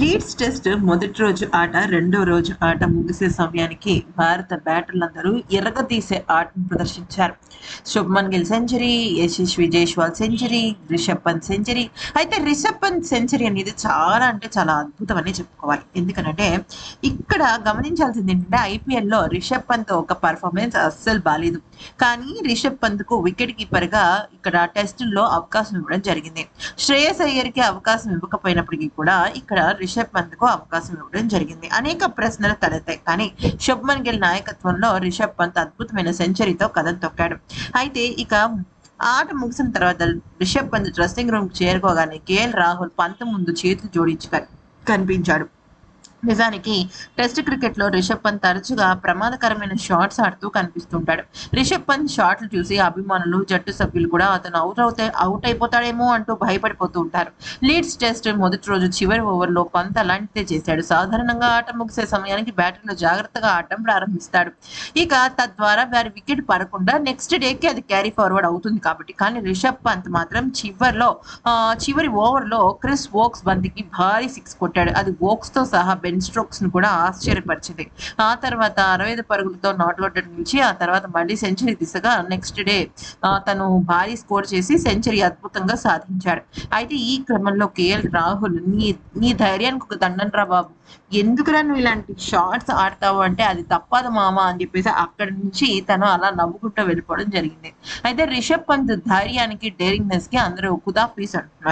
Leads test మొదటి రోజు ఆట రెండో రోజు ఆట ముగిసే సమయానికి భారత బ్యాటర్లందరూ ఎరగదీసే ఆటను ప్రదర్శించారు. Shubman Gill century Yashasvi Jaiswal century Rishabh Pant century. అయితే రిషబ్ పంత్ సెంచరీ అనేది చాలా అంటే చాలా అద్భుతం అని చెప్పుకోవాలి. ఎందుకంటే ఇక్కడ గమనించాల్సింది ఏంటంటే ఐపీఎల్లో రిషబ్ పంత్ ఒక పర్ఫార్మెన్స్ అస్సలు బాలేదు. కానీ రిషబ్ పంత్కు వికెట్ కీపర్గా ఇక్కడ టెస్టుల్లో అవకాశం ఇవ్వడం జరిగింది. శ్రేయస్ అయ్యర్కి అవకాశం ఇవ్వకపోయినప్పటికీ కూడా ఇక్కడ రిషబ్ పంత్కు అవకాశం ఇవ్వడం జరిగింది. అనేక ప్రశ్నలు తలెత్తాయి. కానీ శుభ్మన్ గిల్ నాయకత్వంలో రిషబ్ పంత్ అద్భుతమైన సెంచరీతో కథం తొక్కాడు. అయితే ఇక ఆట ముగిసిన తర్వాత రిషబ్ పంత్ డ్రెస్సింగ్ రూమ్ చేరుకోగానే కేఎల్ రాహుల్ పంత్ ముందు చేతులు జోడించి కనిపించాడు. నిజానికి టెస్ట్ క్రికెట్లో రిషబ్ పంత్ తరచుగా ప్రమాదకరమైన షాట్స్ ఆడుతూ కనిపిస్తుంటాడు. రిషబ్ పంత్ షాట్లు చూసి అభిమానులు జట్టు సభ్యులు కూడా అతను అవుట్ అవుతే అవుట్ అయిపోతాడేమో అంటూ భయపడిపోతూ ఉంటారు. లీడ్స్ టెస్ట్ మొదటి రోజు చివరి ఓవర్లో పంత్ అలాంటిదే చేశాడు. సాధారణంగా ఆట ముగిసే సమయానికి బ్యాటర్లు జాగ్రత్తగా ఆడటం ప్రారంభిస్తాడు. ఇక తద్వారా వారి వికెట్ పడకుండా నెక్స్ట్ డేకి అది క్యారీ ఫార్వర్డ్ అవుతుంది కాబట్టి. కానీ రిషబ్ పంత్ మాత్రం చివర్లో చివరి ఓవర్లో క్రిస్ వోక్స్ బంతికి భారీ సిక్స్ కొట్టాడు. అది వోక్స్తో సహా బెన్ స్ట్రోక్స్ను కూడా ఆశ్చర్యపరిచింది. ఆ తర్వాత అరవై ఐదు పరుగులతో నాట్అవుట్ నుంచి ఆ తర్వాత మళ్ళీ సెంచరీ దిశగా నెక్స్ట్ డే తను భారీ స్కోర్ చేసి సెంచరీ అద్భుతంగా సాధించాడు. అయితే ఈ క్రమంలో కేఎల్ రాహుల్ నీ నీ ధైర్యానికి ఒక దండంరా బాబు. ఎందుకురా నువ్వు ఇలాంటి షార్ట్స్ ఆడతావు అంటే అది తప్పదు మామ అని చెప్పేసి అక్కడి నుంచి తను అలా నవ్వుకుంటూ వెళ్ళిపోవడం జరిగింది. అయితే రిషబ్ పంత్ ధైర్యానికి డేరింగ్నెస్కి అందరూ కుదాఫీస్ అంటున్నారు.